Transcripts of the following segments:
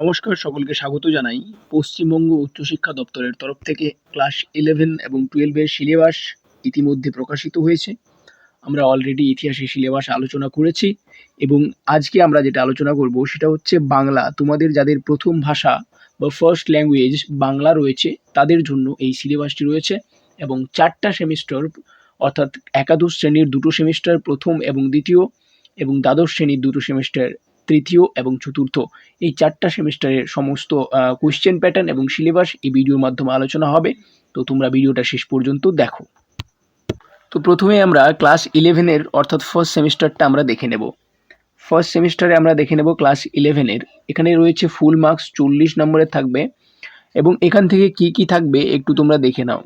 নমস্কার সকলকে, স্বাগত জানাই পশ্চিমবঙ্গ উচ্চশিক্ষা দপ্তরের তরফ থেকে ক্লাস ইলেভেন এবং টুয়েলভের সিলেবাস ইতিমধ্যে প্রকাশিত হয়েছে। আমরা অলরেডি ইতিহাসের সিলেবাস আলোচনা করেছি এবং আজকে আমরা যেটা আলোচনা করব সেটা হচ্ছে বাংলা। তোমাদের যাদের প্রথম ভাষা বা ফার্স্ট ল্যাঙ্গুয়েজ বাংলা রয়েছে, তাদের জন্য এই সিলেবাসটি রয়েছে এবং চারটা সেমিস্টার অর্থাৎ একাদশ শ্রেণির দুটো সেমিস্টার প্রথম এবং দ্বিতীয় এবং দ্বাদশ শ্রেণির দুটো সেমিস্টার তৃতীয় এবং চতুর্থ। এই চারটা সেমিস্টারের সমস্ত কোয়েশ্চেন প্যাটার্ন এবং সিলেবাস এই ভিডিওর মাধ্যমে আলোচনা হবে। তো তোমরা ভিডিওটা শেষ পর্যন্ত দেখো। তো প্রথমে আমরা ক্লাস ইলেভেনের অর্থাৎ ফার্স্ট সেমিস্টারটা আমরা দেখে নেব। ফার্স্ট সেমিস্টারে আমরা দেখে নেব ক্লাস ইলেভেনের এখানে রয়েছে ফুল মার্কস চল্লিশ নম্বরের থাকবে এবং এখান থেকে কি কি থাকবে একটু তোমরা দেখে নাও।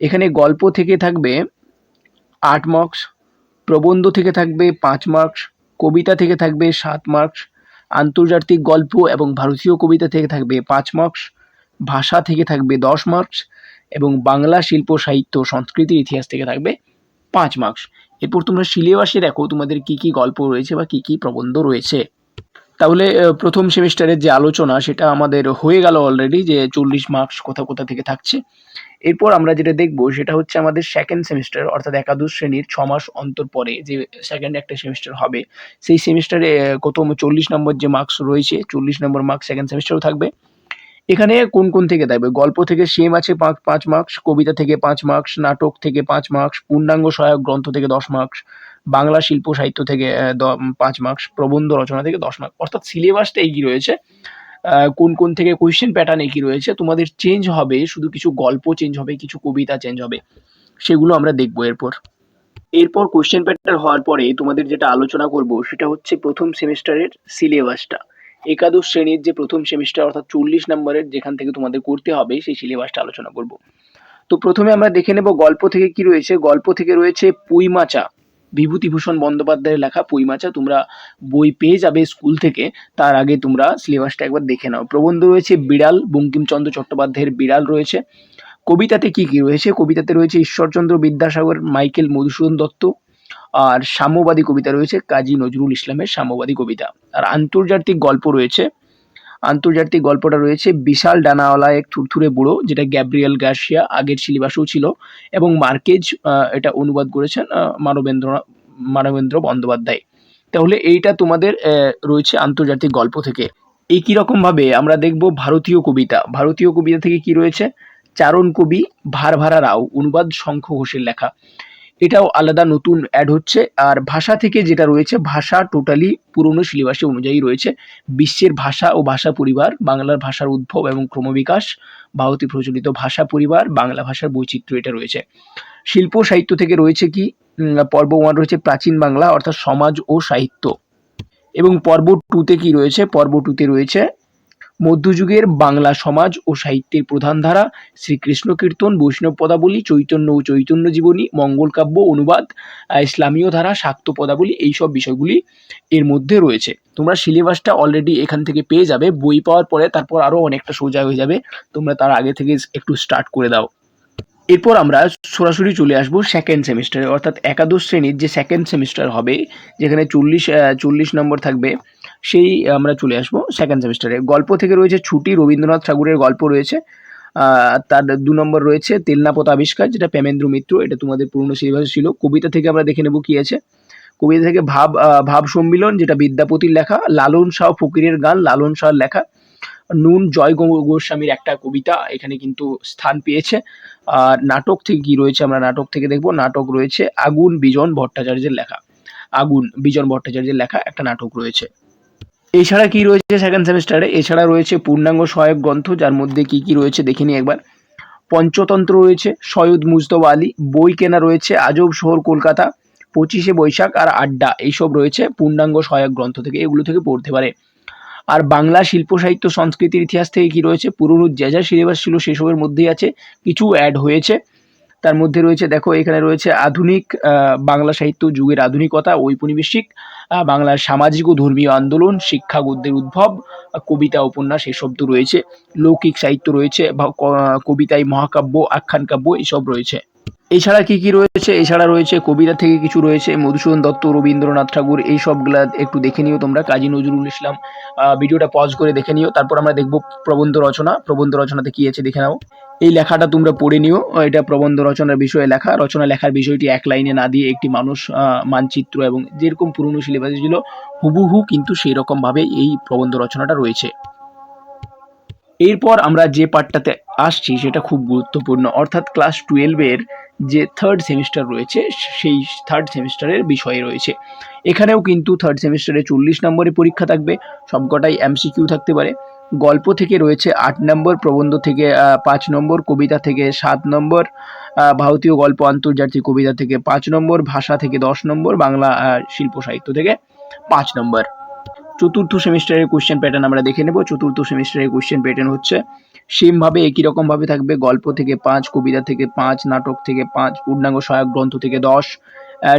এখানে গল্প থেকে থাকবে আট মার্কস প্রবন্ধ থেকে থাকবে পাঁচ মার্কস কবিতা থেকে থাকবে সাত মার্কস, আন্তর্জাতিক গল্প এবং ভারতীয় কবিতা থেকে থাকবে পাঁচ মার্কস, ভাষা থেকে থাকবে দশ মার্কস এবং বাংলা শিল্প, সাহিত্য, সংস্কৃতির ইতিহাস থেকে থাকবে পাঁচ মার্কস। এরপর তোমরা সিলেবাসে দেখো তোমাদের কি কি গল্প রয়েছে বা কি কি প্রবন্ধ রয়েছে। তাহলে প্রথম সেমিস্টারের যে আলোচনা সেটা আমাদের হয়ে গেল অলরেডি যে চল্লিশ মার্কস কোথা কোথা থেকে থাকছে। এরপর আমরা যেটা দেখব সেটা হচ্ছে আমাদের সেকেন্ড সেমিস্টার অর্থাৎ একাদশ শ্রেণির ছ মাস অন্তর পরে যে সেকেন্ড একটা সেমিস্টার হবে, সেই সেমিস্টারে কত চল্লিশ নম্বর যে মার্কস রয়েছে, চল্লিশ নম্বর মার্কস সেকেন্ড সেমিস্টারও থাকবে। এখানে কোন কোন থেকে থাকবে? গল্প থেকে সেম আছে পাঁচ পাঁচ মার্কস কবিতা থেকে পাঁচ মার্কস নাটক থেকে পাঁচ মার্কস পূর্ণাঙ্গ সহায়ক গ্রন্থ থেকে দশ মার্কস বাংলা শিল্প সাহিত্য থেকে পাঁচ মার্কস প্রবন্ধ রচনা থেকে দশ মার্কস অর্থাৎ সিলেবাসটা এগিয়ে রয়েছে। কোন কোন থেকে কোয়েশ্চেন প্যাটার্ন একই রয়েছে, তোমাদের চেঞ্জ হবে, শুধু কিছু গল্প চেঞ্জ হবে, কিছু কবিতা চেঞ্জ হবে, সেগুলো আমরা দেখব এরপর। এরপর কোয়েশ্চেন প্যাটার্ন হওয়ার পরে তোমাদের যেটা আলোচনা করব, সেটা হচ্ছে প্রথম সেমিস্টারের সিলেবাসটা একাদশ শ্রেণির যে প্রথম সেমিস্টার অর্থাৎ চল্লিশ নম্বরের যেখান থেকে তোমাদের করতে হবে, সেই সিলেবাসটা আলোচনা করব। তো প্রথমে আমরা দেখে নেব গল্প থেকে কি রয়েছে। গল্প থেকে রয়েছে পুইমাচা বিভূতিভূষণ বন্দ্যোপাধ্যায়ের লেখা পুইমাচা তোমরা বই পেয়ে যাবে স্কুল থেকে, তার আগে তোমরা সিলেবাসটা একবার দেখে নাও। প্রবন্ধ রয়েছে বিড়াল, বঙ্কিমচন্দ্র চট্টোপাধ্যায়ের বিড়াল রয়েছে। কবিতাতে কি কি রয়েছে? কবিতাতে রয়েছে ঈশ্বরচন্দ্র বিদ্যাসাগর, মাইকেল মধুসূদন দত্ত, আর সাম্যবাদী কবিতা রয়েছে কাজী নজরুল ইসলামের সাম্যবাদী কবিতা। আর আন্তর্জাতিক গল্প রয়েছে আন্তর্জাতিক গল্পটা রয়েছে বিশাল ডানাওয়ালা এক থুরথুরে বুড়ো, যেটা গ্যাব্রিয়েল গার্সিয়া আগের সিলেবাসেও ছিল এবং মার্কেজ এটা অনুবাদ করেছেন মানবেন্দ্র মানবেন্দ্র বন্দ্যোপাধ্যায়। তাহলে এইটা তোমাদের রয়েছে আন্তর্জাতিক গল্প থেকে। একই রকমভাবে আমরা দেখব ভারতীয় কবিতা। ভারতীয় কবিতা থেকে কি রয়েছে? চারণ কবি ভারভারা রাও, অনুবাদ শঙ্খ ঘোষের লেখা। এটাও আলাদা নতুন অ্যাড হচ্ছে। আর ভাষা থেকে যেটা রয়েছে, ভাষা টোটালি পুরনো সিলেবাসে অনুযায়ী রয়েছে। বিশ্বের ভাষা ও ভাষা পরিবার, বাংলার ভাষার উদ্ভব এবং ক্রমবিকাশ, ভারতে প্রচলিত ভাষা পরিবার, বাংলা ভাষার বৈচিত্র্য এটা রয়েছে। শিল্প সাহিত্য থেকে রয়েছে কি? পর্ব ওয়ান রয়েছে প্রাচীন বাংলা, অর্থাৎ সমাজ ও সাহিত্য। এবং পর্ব টুতে কি রয়েছে? পর্ব টুতে রয়েছে মধ্যযুগের বাংলা সমাজ ও সাহিত্যের প্রধান ধারা শ্রীকৃষ্ণ কীর্তন, বৈষ্ণব পদাবলী, চৈতন্য ও চৈতন্য জীবনী, মঙ্গল কাব্য, অনুবাদ ইসলামীয় ধারা, শাক্ত পদাবলী এইসব বিষয়গুলি এর মধ্যে রয়েছে। তোমরা সিলেবাসটা অলরেডি এখান থেকে পেয়ে যাবে, বই পাওয়ার পরে তারপর আরও অনেকটা সোজা হয়ে যাবে। তোমরা তার আগে থেকে একটু স্টার্ট করে দাও। এরপর আমরা সরাসরি চলে আসব সেকেন্ড সেমিস্টারে অর্থাৎ একাদশ শ্রেণির যে সেকেন্ড সেমিস্টার হবে, যেখানে চল্লিশ চল্লিশ নম্বর থাকবে সেই আমরা চলে আসব সেকেন্ড সেমিস্টারে গল্প থেকে রয়েছে ছুটি, রবীন্দ্রনাথ ঠাকুরের গল্প রয়েছে। তার দু নম্বর রয়েছে তেলনাপত আবিষ্কার, যেটা প্রেমেন্দ্র মিত্র, এটা তোমাদের পুরনো সিলেবাস ছিল। কবিতা থেকে আমরা দেখে নেব কি আছে। কবিতা থেকে ভাব ভাব সম্মিলন, যেটা বিদ্যাপতির লেখা, লালন শাহ ফকিরের গান, লালন শাহর লেখা। নুন জয় গোস্বামীর একটা কবিতা, এখানে কিন্তু স্থান পেয়েছে। আর নাটক থেকে কি রয়েছে আমরা নাটক থেকে দেখব। নাটক রয়েছে আগুন বিজন ভট্টাচার্যের লেখা। আগুন বিজন ভট্টাচার্যের লেখা একটা নাটক রয়েছে। এছাড়া কি রয়েছে সেকেন্ড সেমিস্টারে এছাড়া রয়েছে পূর্ণাঙ্গ সহায়ক গ্রন্থ, যার মধ্যে কি কি রয়েছে দেখে নিই একবার। পঞ্চতন্ত্র রয়েছে, সৈয়দ মুজতবা আলী। বই কেনা রয়েছে, আজব শহর কলকাতা। পঁচিশে বৈশাখ আর আড্ডা, এইসব রয়েছে পূর্ণাঙ্গ সহায়ক গ্রন্থ থেকে, এগুলো থেকে পড়তে পারে। আর বাংলা শিল্প, সাহিত্য, সংস্কৃতির ইতিহাস থেকে কি রয়েছে? পুরনো যা যা সিলেবাস ছিল, সেসবের মধ্যেই আছে। কিছু অ্যাড হয়েছে। তার মধ্যে রয়েছে, দেখো এখানে রয়েছে আধুনিক বাংলা সাহিত্য যুগের আধুনিকতা ঔপনিবেশিক বাংলার সামাজিক ও ধর্মীয় আন্দোলন শিক্ষা গদ্যের উদ্ভব, কবিতা, উপন্যাস এসব তো রয়েছে, লৌকিক সাহিত্য রয়েছে কবিতায় মহাকাব্য আখ্যান কাব্য এসব রয়েছে। এছাড়া কি কি রয়েছে? এছাড়া রয়েছে কবিতা থেকে কিছু রয়েছে, মধুসূদন দত্ত, রবীন্দ্রনাথ ঠাকুর এই সবগুলা একটু দেখে নিও তোমরা, কাজী নজরুল ইসলাম। ভিডিওটা পজ করে দেখে নিও, তারপর আমরা দেখব প্রবন্ধ রচনা। প্রবন্ধ রচনাতে কি আছে দেখে নাও। এই লেখাটা তোমরা পড়ে নিও, এটা প্রবন্ধ রচনার বিষয়ে লেখা। রচনা লেখার বিষয়টি এক লাইনে না দিয়ে একটি মানুষ মানচিত্র এবং যেরকম পুরনো সিলেবাসে ছিল, হুবহু কিন্তু সেই রকম ভাবে এই প্রবন্ধ রচনাটা রয়েছে। এরপর আমরা যে পার্টটাতে আসছি সেটা খুব গুরুত্বপূর্ণ। অর্থাৎ ক্লাস টুয়েলভের যে থার্ড সেমিস্টার রয়েছে, সেই থার্ড সেমিস্টারের বিষয় রয়েছে। এখানেও কিন্তু থার্ড সেমিস্টারে চল্লিশ নম্বরের পরীক্ষা থাকবে, সবকটাই এমসিকিউ থাকতে পারে। গল্প থেকে রয়েছে আট নম্বর, প্রবন্ধ থেকে পাঁচ নম্বর, কবিতা থেকে সাত নম্বর ভারতীয় গল্প, আন্তর্জাতিক কবিতা থেকে পাঁচ নম্বর, ভাষা থেকে দশ নম্বর, বাংলা শিল্প সাহিত্য থেকে পাঁচ নম্বর। চতুর্থ সেমিস্টারের কোয়েশ্চেন প্যাটার্ন আমরা দেখে নেব। চতুর্থ সেমিস্টারের কোয়েশ্চেন প্যাটার্ন হচ্ছে সেম ভাবে একই রকম ভাবে থাকবে। গল্প থেকে পাঁচ, কবিতা থেকে পাঁচ, নাটক থেকে পাঁচ, পূর্ণাঙ্গ সহায়ক গ্রন্থ থেকে দশ।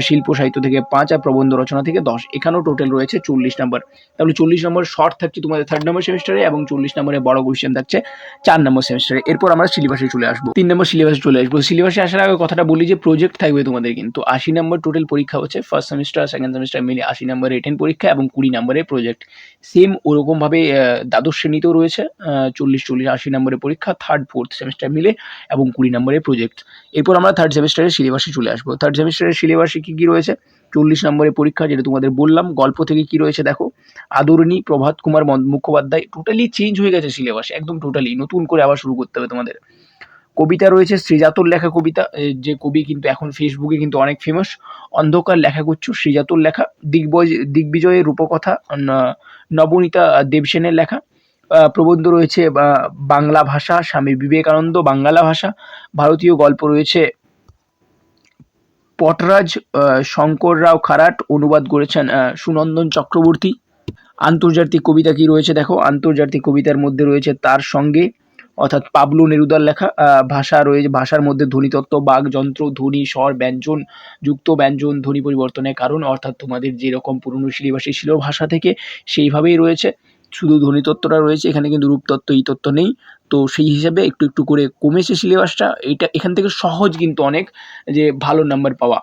শিল্প সাহিত্য থেকে পাঁচ আর প্রবন্ধ রচনা থেকে দশ। এখানেও টোটাল রয়েছে চল্লিশ নম্বর তাহলে চল্লিশ নম্বর শর্ট থাকছে তোমাদের থার্ড নম্বর সেমিস্টারে এবং চল্লিশ নম্বরে বড় কোশ্চেন থাকছে চার নম্বর সেমিস্টারে এরপর আমরা সিলেবাসে চলে আসব। তিন নম্বর সিলেবাসে চলে আসব। সিলেবাসে আসার আগে কথাটা বলি যে প্রজেক্ট থাকবে তোমাদের কিন্তু। আশি নম্বর টোটাল পরীক্ষা হচ্ছে। ফার্স্ট সেমিস্টার সেকেন্ড সেমিস্টার মিলে আশি নম্বর রিটেন পরীক্ষা এবং কুড়ি নম্বরের প্রজেক্ট সেম ওরকমভাবে দ্বাদশ শ্রেণীতেও রয়েছে চল্লিশ চল্লিশ, আশি নম্বরের পরীক্ষা থার্ড ফোর্থ সেমিস্টার মিলে এবং কুড়ি নম্বরের প্রজেক্ট এরপর আমরা থার্ড সেমিস্টারের সিলেবাসে চলে আসব। থার্ড সেমিস্টারের সিলেবাসে কী কী রয়েছে? চল্লিশ নম্বরের পরীক্ষা যেটা তোমাদের বললাম, গল্প থেকে কি রয়েছে দেখো। আদরণী প্রভাত কুমার মুখোপাধ্যায় টোটালি চেঞ্জ হয়ে গেছে সিলেবাস একদম টোটালি নতুন করে আবার শুরু করতে হবে তোমাদের। কবিতা রয়েছে শ্রীজাতর লেখা কবিতা যে কবি কিন্তু এখন ফেসবুকে কিন্তু অনেক ফেমাস অন্ধকার লেখাগুচ্ছ শ্রীজাতর লেখা দিগ্বজ দিগ্বিজয়ের রূপকথা নবনীতা দেবসেনের লেখা প্রবন্ধ রয়েছে বাংলা ভাষা, স্বামী বিবেকানন্দ বাংলা ভাষা, ভারতীয় গল্প রয়েছে পটরাজ শঙ্কর রাও খারাট অনুবাদ করেছেন সুনন্দন চক্রবর্তী। আন্তর্জাতিক কবিতা কি রয়েছে? দেখো, আন্তর্জাতিক কবিতার মধ্যে রয়েছে তার সঙ্গে, অর্থাৎ পাবলু নেরুদার লেখা ভাষা রয়েছে, ভাষার মধ্যে ধ্বনিতত্ত্ব বাকযন্ত্র ধ্বনি, স্বর, ব্যঞ্জন, যুক্ত ব্যঞ্জন, ধ্বনি পরিবর্তনের কারণ, অর্থাৎ তোমাদের যেরকম পুরনো সিলেবাসে ছিল ভাষা থেকে সেইভাবেই রয়েছে। শুধু ধ্বনিতত্ত্বটা রয়েছে, এখানে কিন্তু রূপতত্ত্ব, এই তত্ত্ব নেই। তো সেই হিসাবে একটু একটু করে কমেছে সিলেবাসটা। এটা এখান থেকে সহজ কিন্তু অনেক যে ভালো নাম্বার পাওয়া।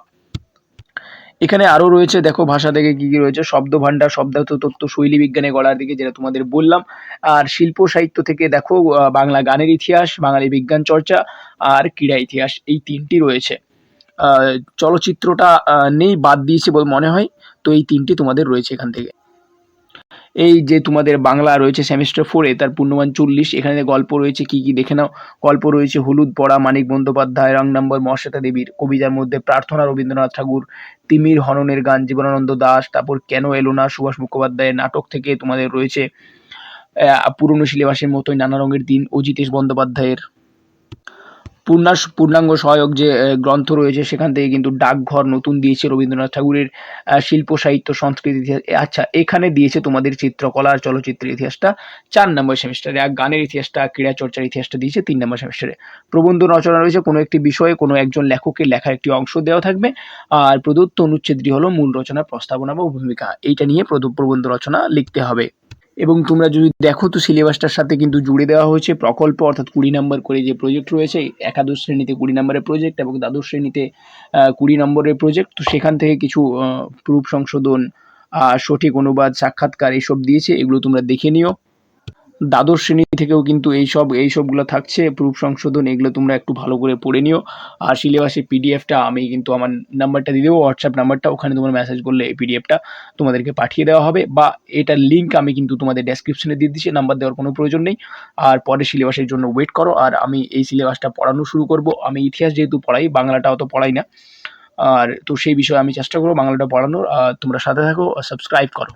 এখানে আরও রয়েছে, দেখো ভাষা থেকে কী কী রয়েছে, শব্দ ভাণ্ডার, শব্দার্থ তত্ত্ব, শৈলী বিজ্ঞানে গলার দিকে যেটা তোমাদের বললাম। আর শিল্প সাহিত্য থেকে দেখো বাংলা গানের ইতিহাস, বাঙালি বিজ্ঞান চর্চা আর ক্রীড়া ইতিহাস এই তিনটি রয়েছে। চলচ্চিত্রটা নেই, বাদ দিয়েছে বলে মনে হয়, তো এই তিনটি তোমাদের রয়েছে এখান থেকে। এই যে তোমাদের বাংলা রয়েছে সেমিস্টার ফোরে তার পূর্ণমান চল্লিশ। এখানে গল্প রয়েছে, কি কি দেখে নাও? গল্প রয়েছে হলুদ পড়া, মানিক বন্দ্যোপাধ্যায়, রং নম্বর মর্ষেতা দেবীর, কবিতার মধ্যে প্রার্থনা রবীন্দ্রনাথ ঠাকুর, তিমির হননের গান, জীবনানন্দ দাস, তারপর কেন এলো না সুভাষ মুখোপাধ্যায়ের নাটক থেকে তোমাদের রয়েছে পুরনো সিলেবাসের মতোই নানা রঙের দিন, অজিতেশ বন্দ্যোপাধ্যায়ের। পূর্ণাস পূর্ণাঙ্গ সহায়ক যে গ্রন্থ রয়েছে, সেখান থেকে কিন্তু ডাকঘর নতুন দিয়েছে রবীন্দ্রনাথ ঠাকুরের শিল্প, সাহিত্য, সংস্কৃতি ইতিহাস আচ্ছা এখানে দিয়েছে তোমাদের চিত্রকলা আর চলচ্চিত্রের ইতিহাসটা। চার নম্বর সেমিস্টারে, আর গানের ইতিহাসটা, ক্রীড়া চর্চার ইতিহাসটা দিয়েছে তিন নম্বর সেমিস্টারে। প্রবন্ধ রচনা রয়েছে কোনো একটি বিষয়ে, কোনো একজন লেখকের লেখার একটি অংশ দেওয়া থাকবে। আর প্রদত্ত অনুচ্ছেদটি হলো মূল রচনার প্রস্তাবনা বা ভূমিকা। এইটা নিয়ে প্রবন্ধ রচনা লিখতে হবে। এবং তোমরা যদি দেখো তো সিলেবাসটার সাথে কিন্তু জুড়ে দেওয়া হয়েছে প্রকল্প, অর্থাৎ কুড়ি নম্বর করে যে প্রজেক্ট রয়েছে, একাদশ শ্রেণীতে কুড়ি নম্বরের প্রজেক্ট এবং দ্বাদশ শ্রেণীতে কুড়ি নম্বরের প্রজেক্ট তো সেখান থেকে কিছু প্রুফ সংশোধন সঠিক অনুবাদ, সাক্ষাৎকার এসব দিয়েছে, এগুলো তোমরা দেখে নিও। দ্বাদশ শ্রেণি থেকেও কিন্তু এইসব, এইসবগুলো থাকছে। প্রুফ সংশোধন, এগুলো তোমরা একটু ভালো করে পড়ে নিও। আর সিলেবাসের পিডিএফটা আমি কিন্তু আমার নাম্বারটা দিয়ে দেবো হোয়াটসঅ্যাপ নাম্বারটা ওখানে তোমরা মেসেজ করলে এই পিডিএফটা তোমাদেরকে পাঠিয়ে দেওয়া হবে। বা এটার লিঙ্ক আমি কিন্তু তোমাদের ডেসক্রিপশনে দিয়ে দিচ্ছি নাম্বার দেওয়ার কোনো প্রয়োজন নেই। আর পরে সিলেবাসের জন্য ওয়েট করো। আর আমি এই সিলেবাসটা পড়ানো শুরু করব। আমি ইতিহাস যেহেতু পড়াই বাংলাটা অত পড়াই না। আর তো সেই বিষয়ে আমি চেষ্টা করব বাংলাটা পড়ানোর। আর তোমরা সাথে থাকো সাবস্ক্রাইব করো।